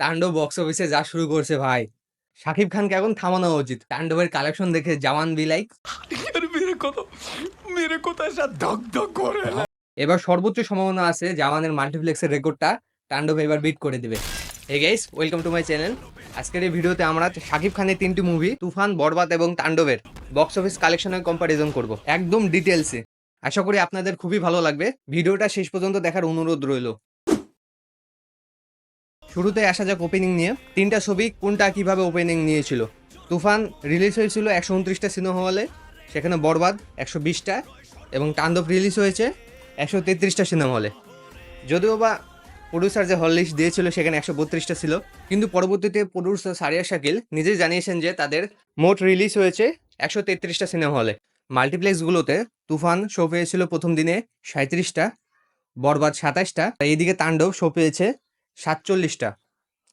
তাণ্ডব বক্স অফিসে যা শুরু করছে ভাই। শাকিব খানকে এখন থামানো উচিত। তাণ্ডবের কালেকশন দেখে জাওয়ান বি লাইক এবার সর্বোচ্চ সম্ভাবনা আছে জাওয়ানের মাল্টিপ্লেক্সের রেকর্ডটা তাণ্ডব এবার বিট করে দিবে। Hey guys welcome to my channel আজকের এই ভিডিওতে আমরা শাকিব খানের তিনটি মুভি তুফান বরবাদ এবং তাণ্ডবের বক্স অফিস কালেকশনের কম্পারিজন করব একদম ডিটেলসে আশা করি আপনাদের খুবই ভালো লাগবে। ভিডিওটা শেষ পর্যন্ত দেখার অনুরোধ রইল। শুরুতে আসা যাক ওপেনিং নিয়ে। তিনটা ছবি, কোনটা কীভাবে ওপেনিং নিয়েছিল? তুফান রিলিজ হয়েছিল একশো উনত্রিশটা সিনেমা হলে সেখানে বরবাদ একশো বিশটা, এবং তাণ্ডব রিলিজ হয়েছে একশো তেত্রিশটা সিনেমা হলে যদিও বা প্রডিউসার যে হল লিস্ট দিয়েছিল, সেখানে একশো বত্রিশটা ছিল, কিন্তু পরবর্তীতে প্রডিউসার সারিয়া শাকিল নিজেই জানিয়েছেন যে তাদের মোট রিলিজ হয়েছে একশো তেত্রিশটা সিনেমা হলে মাল্টিপ্লেক্সগুলোতে তুফান শো পেয়েছিল প্রথম দিনে সাঁত্রিশটা বরবাদ সাতাশটা এইদিকে তাণ্ডব শো পেয়েছে সাতচল্লিশটা।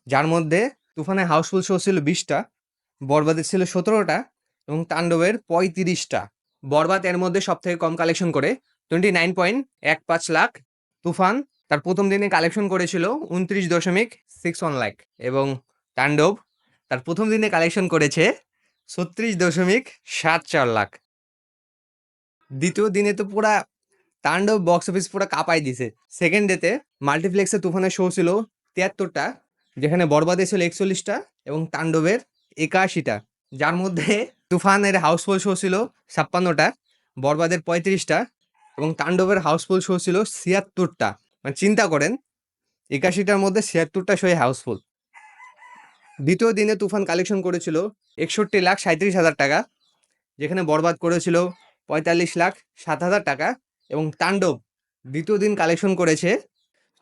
যার মধ্যে তুফানের হাউসফুল শো ছিল বিশটা বরবাদের ছিল সতেরোটা এবং তাণ্ডবের পঁয়ত্রিশটা। বরবাদ এর মধ্যে সব থেকে কম কালেকশন করে টোয়েন্টি নাইন পয়েন্ট এক পাঁচ লাখ তুফান। তার প্রথম দিনে কালেকশন করেছিল উনত্রিশ দশমিক সিক্স ওয়ান লাখ এবং তাণ্ডব তার প্রথম দিনে কালেকশন করেছে ছত্রিশ দশমিক সাত চার লাখ। দ্বিতীয় দিনে তো পুরা তাণ্ডব বক্স অফিস পুরো কাঁপাই দিছে। সেকেন্ড ডেতে মাল্টিপ্লেক্সে তুফানের শো ছিল তিয়াত্তরটা, যেখানে বরবাদে ছিল একচল্লিশটা এবং তাণ্ডবের একাশিটা। যার মধ্যে তুফানের হাউসফুল শো ছিল ছাপ্পান্নটা, বরবাদের পঁয়ত্রিশটা এবং তাণ্ডবের হাউসফুল শো ছিল ছিয়াত্তরটা। মানে চিন্তা করেন, একাশিটার মধ্যে ছিয়াত্তরটা শোয়ে হাউসফুল দ্বিতীয় দিনে তুফান কালেকশন করেছিল একষট্টি লাখ সাঁত্রিশ হাজার টাকা, যেখানে বরবাদ করেছিল পঁয়তাল্লিশ লাখ সাত হাজার টাকা এবং তাণ্ডব দ্বিতীয় দিন কালেকশন করেছে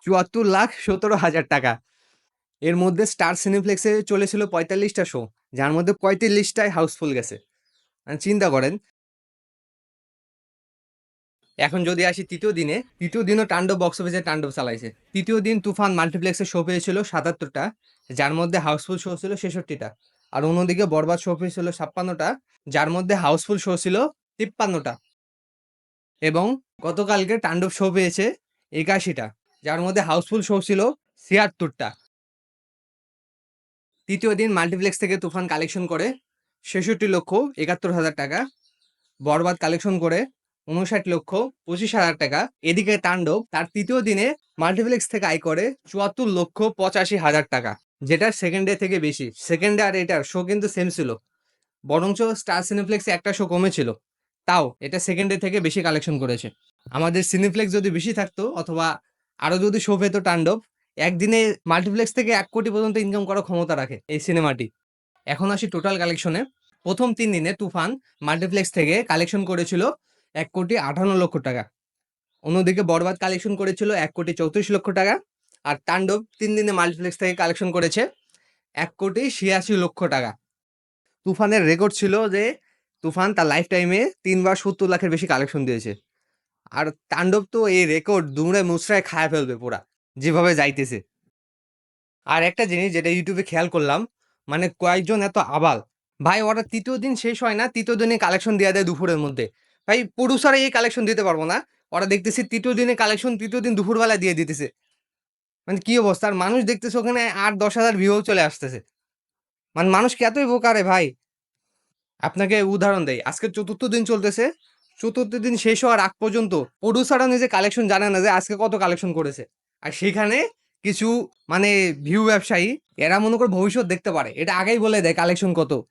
চুয়াত্তর লাখ সতেরো হাজার টাকা। এর মধ্যে স্টার সিনেপ্লেক্সে চলেছিল পঁয়তাল্লিশটা শো যার মধ্যে পঁয়তাল্লিশটাই হাউসফুল গেছে। মানে চিন্তা করেন। এখন যদি আসি তৃতীয় দিনে, তৃতীয় দিনও তাণ্ডব বক্স অফিসে তাণ্ডব চালাইছে। তৃতীয় দিন তুফান মাল্টিপ্লেক্সে শো পেয়েছিল সাতাত্তরটা, যার মধ্যে হাউসফুল শো ছিল ছেষট্টিটা। আর অন্যদিকে বরবাদ শো পেয়েছিল ছাপ্পান্নটা, যার মধ্যে হাউসফুল শো ছিল তিপ্পান্নটা। এবং গতকালকে তাণ্ডব শো পেয়েছে একাশিটা। যার মধ্যে হাউসফুল শো ছিল ছিয়াত্তরটা। তৃতীয় দিন মাল্টিপ্লেক্স থেকে তুফান কালেকশন করে ছেষট্টি লক্ষ একাত্তর হাজার টাকা, বরবাদ কালেকশন করে উনষাট লক্ষ পঁচিশ হাজার টাকা। এদিকে তাণ্ডব, তার তৃতীয় দিনে মাল্টিপ্লেক্স থেকে আয় করে চুয়াত্তর লক্ষ পঁচাশি হাজার টাকা, যেটা সেকেন্ড ডে থেকে বেশি। সেকেন্ড ডে আর এটার শো কিন্তু সেম ছিল। বরঞ্চ স্টার সিনেপ্লেক্সে একটা শো কমেছিল। তাও এটা সেকেন্ড ডে থেকে বেশি কালেকশন করেছে। আমাদের সিনেপ্লেক্স যদি বেশি থাকতো অথবা আরও যদি শো তাণ্ডব, একদিনে মাল্টিপ্লেক্স থেকে এক কোটি পর্যন্ত ইনকাম করার ক্ষমতা রাখে এই সিনেমাটি এখন আসি টোটাল কালেকশনে প্রথম তিন দিনে তুফান মাল্টিপ্লেক্স থেকে কালেকশন করেছিল এক কোটি আঠান্ন লক্ষ টাকা। অন্যদিকে বরবাদ কালেকশন করেছিল এক কোটি চৌত্রিশ লক্ষ টাকা। আর তাণ্ডব তিন দিনে মাল্টিপ্লেক্স থেকে কালেকশন করেছে এক কোটি ছিয়াশি লক্ষ টাকা। তুফানের রেকর্ড ছিল যে তুফান তার লাইফ টাইমে তিনবার সত্তর লাখের বেশি কালেকশন দিয়েছে। আর তাণ্ডব তো এই রেকর্ড দুমড়ায় মুচড়ায় খায় ফেলবে পুরা, যেভাবে যাইতেছে। আর একটা জিনিস যেটা ইউটিউবে খেয়াল করলাম মানে কয়েকজন এত আবাল, ভাই ওরা তৃতীয় দিন শেষ হয় না, তৃতীয় দিনে কালেকশন দেওয়া দেয় দুপুরের মধ্যে। ভাই পুরুষারা এই কালেকশন দিতে পারব না, ওরা দেখতেছি তৃতীয় দিনে কালেকশন তৃতীয় দিন দুপুরবেলা দিয়ে দিতেছে। মানে কি অবস্থা, আর মানুষ দেখতেছে ওখানে আট দশ হাজার ভিউ চলে আসতেছে। মানে মানুষ কি এতই বোকারে ভাই? আপনাকে উদাহরণ দেয় আজকে চতুর্থ দিন চলতেছে চতুর্থ দিন শেষ হওয়ার আগ পর্যন্ত প্রডিউসাররা নিজে কালেকশন জানে না যে আজকে কত কালেকশন করেছে। আর সেখানে কিছু মানে ভিউ ব্যবসায়ী, এরা মনে করে ভবিষ্যৎ দেখতে পারে। এটা আগেই বলে দেয় কালেকশন কত।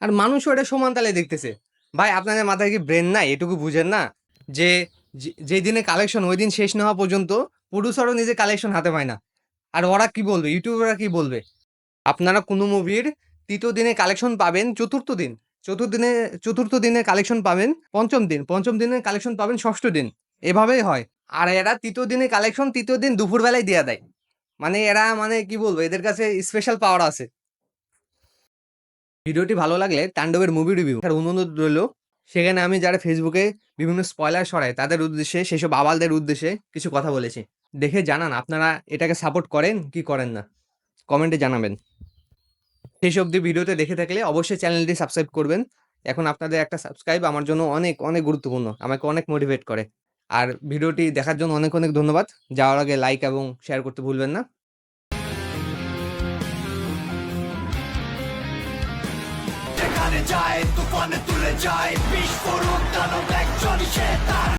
আর মানুষও এটা সমান তালে দেখতেছে। ভাই, আপনাদের মাথায় কি ব্রেন নাই? এটুকু বুঝেন না? যে, যে- যেই দিনে কালেকশন ওই দিন শেষ না হওয়া পর্যন্ত প্রডিউসারও নিজে কালেকশন হাতে পায় না। আর ওরা কি বলবে? ইউটিউবাররা কি বলবে? আপনারা কোনো মুভির তৃতীয় দিনে কালেকশন পাবেন চতুর্থ দিন। চতুর্থ দিনে চতুর্থ দিনে কালেকশন পাবেন, পঞ্চম দিন। পঞ্চম দিনে কালেকশন পাবেন ষষ্ঠ দিন। এভাবেই হয়। আর এরা তৃতীয় দিনে কালেকশন তৃতীয় দিন দুপুরবেলায় দিয়ে দেয়। মানে এরা মানে কি বলব, এদের কাছে স্পেশাল পাওয়ার আছে। ভিডিওটি ভালো লাগলে তাণ্ডবের মুভি রিভিউ তার অনুরোধ রইল, সেখানে আমি যারা ফেসবুকে বিভিন্ন স্পয়লার সরাই তাদের উদ্দেশ্যে, সেসব আবালদের উদ্দেশ্যে কিছু কথা বলেছি। দেখে জানান, আপনারা এটাকে সাপোর্ট করেন কি করেন না। কমেন্টে জানাবেন। শেষ অবধি ভিডিওতে দেখে থাকলে অবশ্যই চ্যানেলটি সাবস্ক্রাইব করবেন। এখন আপনাদের একটা সাবস্ক্রাইব আমার জন্য অনেক অনেক গুরুত্বপূর্ণ। আমাকে অনেক মোটিভেট করে। আর ভিডিওটি দেখার জন্য অনেক অনেক ধন্যবাদ। যাওয়ার আগে লাইক এবং শেয়ার করতে ভুলবেন না। যায়, তুফানে তুলে যায়। বিস্ফোরক তার